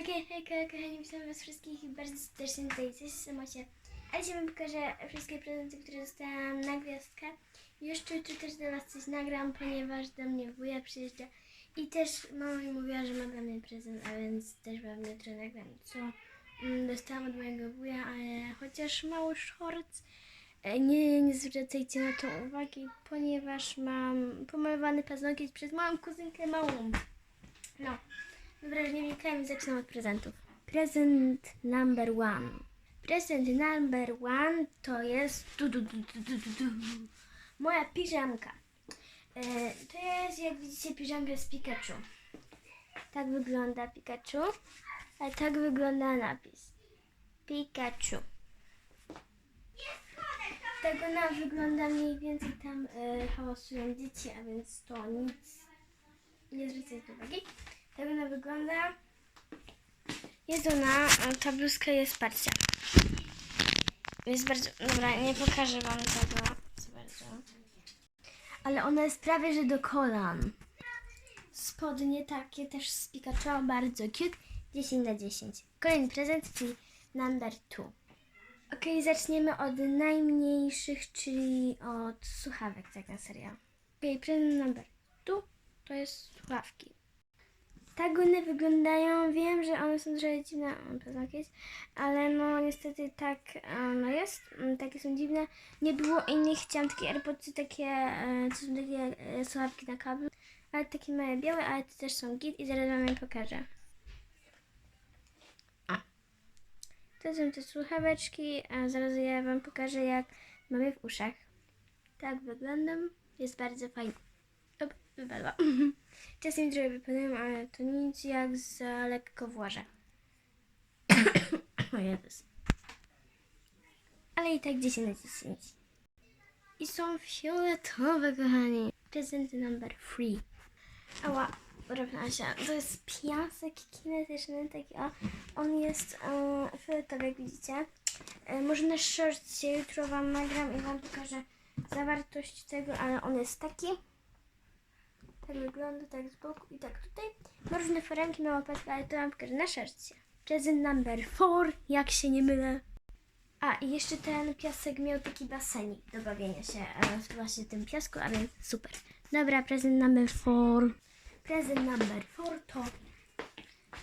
Okej, hejka, kochani, witam was wszystkich bardzo serdecznie tutaj, cześć, Samocie. A dzisiaj wam pokażę wszystkie prezenty, które dostałam na gwiazdkę. Jeszcze jutro też dla was coś nagram, ponieważ do mnie wuja przyjeżdża. I też mama mi mówiła, że ma dla mnie prezent, a więc też wam jutro nagram, co mm, dostałam od mojego wuja, ale chociaż mały shorts, e, nie, nie zwracajcie na to uwagi, ponieważ mam pomalowany paznokieć przez moją kuzynkę małą. No. Dobra, nie wnikajmy, zaczynam od prezentów. Prezent number one. Prezent number one to jest du, du, du, du, du, du, du. moja piżamka. E, to jest, jak widzicie, piżamka z Pikachu. Tak wygląda Pikachu, a tak wygląda napis. Pikachu. Tak ona wygląda mniej więcej tam e, hałasują dzieci, a więc to nic nie zwracajcie uwagi. Tak ona wygląda. Jest ona, ta bluzka jest parcia. Jest bardzo, dobra, nie pokażę wam tego za bardzo. Ale ona jest prawie, że do kolan. Spodnie takie też z Pikachu, bardzo cute. 10 na 10. Kolejny prezent, czyli number 2. Ok, zaczniemy od najmniejszych, czyli od słuchawek, tak na serio. Ok, prezent number 2 to jest słuchawki. Tak one wyglądają. Wiem, że one są trochę dziwne, o, paznokcie, ale no niestety tak e, no jest. Mm, Takie są dziwne. Nie było innych. Chciałam takie AirPodsy, takie, e, są takie e, słuchawki na kablu, ale takie małe białe, ale to też są git i zaraz wam je pokażę. To są te słuchaweczki, a zaraz ja wam pokażę jak mamy w uszach. Tak wyglądam. Jest bardzo fajnie. Wypadła. Czasem trochę wypadają, ale to nic jak za lekko włażę. o Jezus. Ale i tak 10 na 10. I są fioletowe, kochani. Prezent number 3. Ała, urywna się. To jest piasek kinetyczny, taki o. On jest e, fioletowy, jak widzicie. E, może na shortcie jutro wam nagram i wam pokażę zawartość tego, ale on jest taki. Tak wygląda, tak z boku i tak tutaj. Ma różne foremki, ma łapeczkę, ale to mam pokażę na szercie. Prezent number 4, jak się nie mylę. A, i jeszcze ten piasek miał taki basenik do bawienia się e, właśnie tym piasku, a więc super. Dobra, prezent number 4. Prezent number 4 to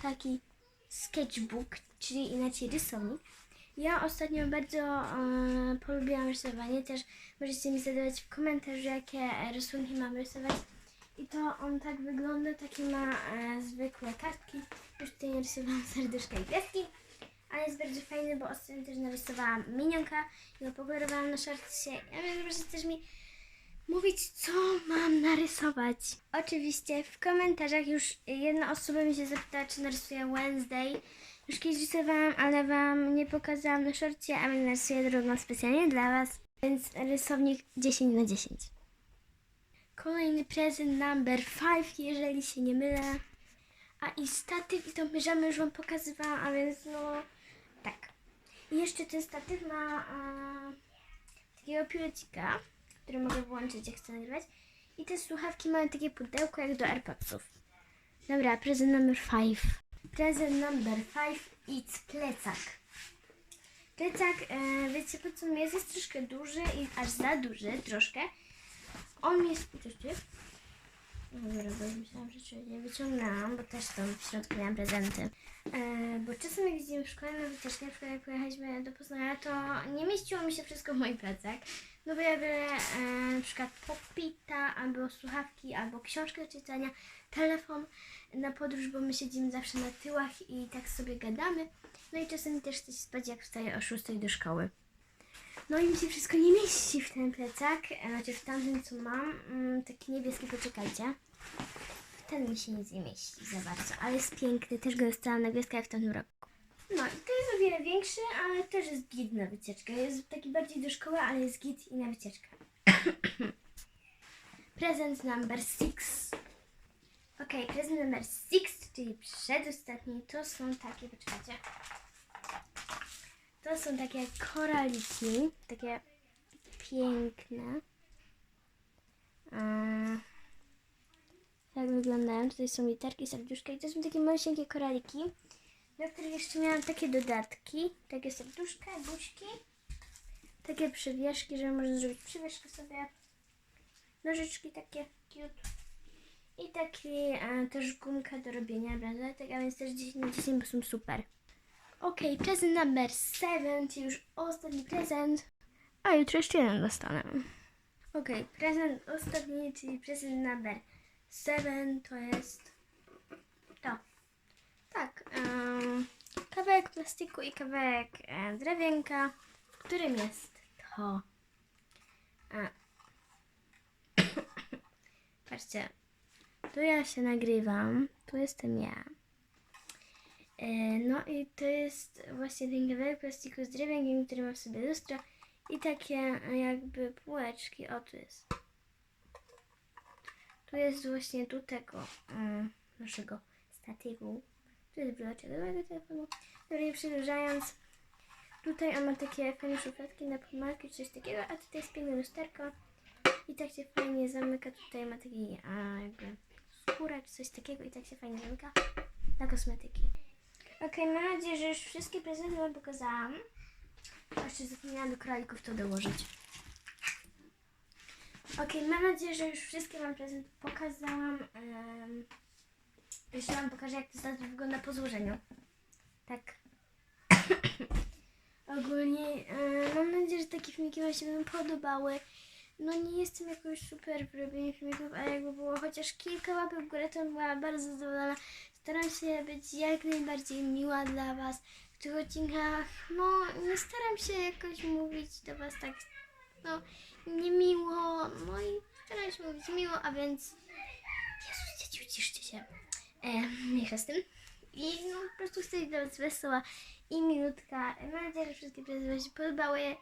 taki sketchbook, czyli inaczej rysownik. Ja ostatnio bardzo e, polubiłam rysowanie, też możecie mi zadawać w komentarzu, jakie rysunki mam rysować. I to on tak wygląda, takie ma e, zwykłe kartki. Już tutaj narysowałam serduszka i gwiazdki. Ale jest bardzo fajny, bo ostatnio też narysowałam minionka i go na szorcie. Ja wiem, możecie też mi mówić, co mam narysować. Oczywiście w komentarzach już jedna osoba mi się zapytała, czy narysuję Wednesday. Już kiedyś rysowałam, ale Wam nie pokazałam na szorcie, a więc narysuję drugą specjalnie dla Was. Więc rysownik 10 na 10. Kolejny prezent number 5, jeżeli się nie mylę. A i statyw i tą piżamę już Wam pokazywałam, a więc no tak. I jeszcze ten statyw ma e, takiego pilecika, który mogę włączyć jak chcę nagrywać. I te słuchawki mają takie pudełko jak do AirPodsów. Dobra, prezent number 5. Prezent number 5 it's plecak. Plecak, e, wiecie po co jest? Jest troszkę duży i aż za duży, troszkę. On tu jest? No dobra, bo myślałam, że czegoś nie wyciągnęłam, bo też tam w środku miałam prezenty. E, bo czasem jak jeździmy w szkole na wycieczkę, na przykład jak pojechaliśmy do Poznania, to nie mieściło mi się wszystko w moim plecach. No bo ja biorę e, na przykład popita, albo słuchawki, albo książkę do czytania, telefon na podróż, bo my siedzimy zawsze na tyłach i tak sobie gadamy. No i czasem też chcę spać, jak wstaję o 6 do szkoły. No i mi się wszystko nie mieści w ten plecak, znaczy w tamtym co mam, mm, taki niebieski, poczekajcie. Ten mi się nic nie mieści za bardzo, ale jest piękny, też go dostałam na jak w tamtym roku. No i to jest o wiele większy, ale też jest git na wycieczkę. Jest taki bardziej do szkoły, ale jest git i na wycieczkę. Prezent number six. Okej, prezent number six, czyli przedostatni, to są takie, poczekajcie. To są takie koraliki, takie piękne. Tak wyglądają. Tutaj są literki, serduszka i to są takie maleńkie koraliki. do których jeszcze miałam takie dodatki, takie serduszka, buźki, takie przywieszki, że można zrobić przywieszkę sobie, nożyczki takie cute i taki e, też gumka do robienia bransoletek, a więc też 10 na 10, bo są super. Okej, prezent number 7, czyli już ostatni prezent, a jutro jeszcze jeden dostanę. Okej, prezent ostatni, czyli prezent number 7 to jest to. Tak, em, kawałek plastiku i kawałek e, drewienka, w którym jest to. A. Patrzcie, tu ja się nagrywam, tu jestem ja. E, no i to jest właśnie ten kawałek plastiku z drewienkiem, który ma w sobie lustro i takie jakby półeczki. O, tu jest. Tu jest właśnie tu tego mm, naszego statywu. Tu jest bloczek do mojego telefonu. Dobra, nie przedłużając. Tutaj on ma takie fajne szufladki na pomadki, coś takiego, a tutaj jest piękne lusterko. I tak się fajnie zamyka. Tutaj ma taki a, jakby skóra, czy coś takiego i tak się fajnie zamyka na kosmetyki. Okej, mam nadzieję, że już wszystkie prezenty Wam pokazałam. A Jeszcze zapomniałam do kralików to dołożyć. Okej, mam nadzieję, że już wszystkie Wam prezenty pokazałam. Um, jeszcze Wam pokażę, jak to zdanie wygląda po złożeniu. Tak. Ogólnie mam nadzieję, że takie filmiki Wam się będą podobały. No nie jestem jakoś super w robieniu filmików, ale jakby było chociaż kilka łapek w górę, to była bardzo zadowolona. Staram się być jak najbardziej miła dla Was w tych odcinkach. No nie staram się jakoś mówić do Was tak, no niemiło. No i staram się mówić miło, a więc... Jezus, dzieci, uciszcie się. E, mniejsza z tym. I no po prostu chcę być Was wesoła i milutka. Mam nadzieję, że wszystkie prezenty się podobały.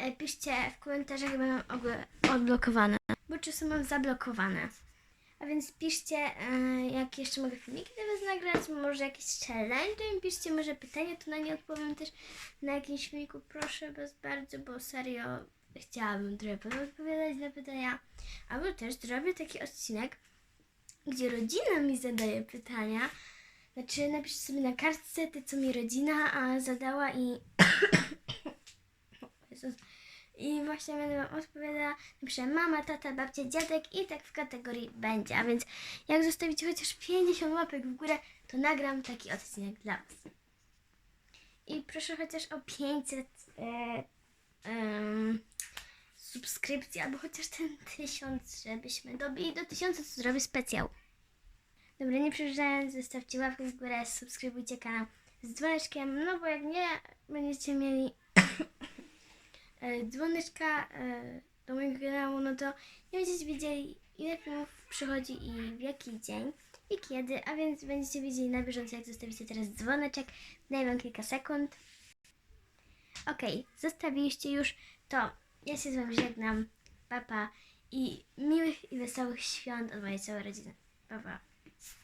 E, piszcie w komentarzach, będą odblokowane, bo czasem mam zablokowane. A więc piszcie, e, jak jeszcze mogę filmiki dla Was nagrać, może jakieś challenge, mi piszcie może pytania, to na nie odpowiem też na jakimś filmiku, proszę Was bardzo, bo serio chciałabym trochę odpowiadać na pytania. Albo też zrobię taki odcinek, gdzie rodzina mi zadaje pytania. Znaczy napiszcie sobie na kartce te, co mi rodzina a, zadała i... Jezus. I właśnie będę Wam odpowiadała, napiszę mama, tata, babcia, dziadek i tak w kategorii będzie. A więc jak zostawicie chociaż 50 łapek w górę, to nagram taki odcinek dla Was. I proszę chociaż o 500 e, em, subskrypcji, albo chociaż ten 1000, żebyśmy dobili do 1000, to zrobię specjał. Dobra, nie przejeżdżając, zostawcie łapkę w górę, subskrybujcie kanał z dzwoneczkiem, no bo jak nie będziecie mieli e, dzwoneczka e, do mojego kanału, no to nie będziecie wiedzieli ile filmów przychodzi i w jaki dzień i kiedy, a więc będziecie wiedzieli na bieżąco jak zostawicie teraz dzwoneczek, daję wam kilka sekund. Okej, zostawiliście już, to ja się z wami żegnam, papa i miłych i wesołych świąt od mojej całej rodziny. Pa, pa.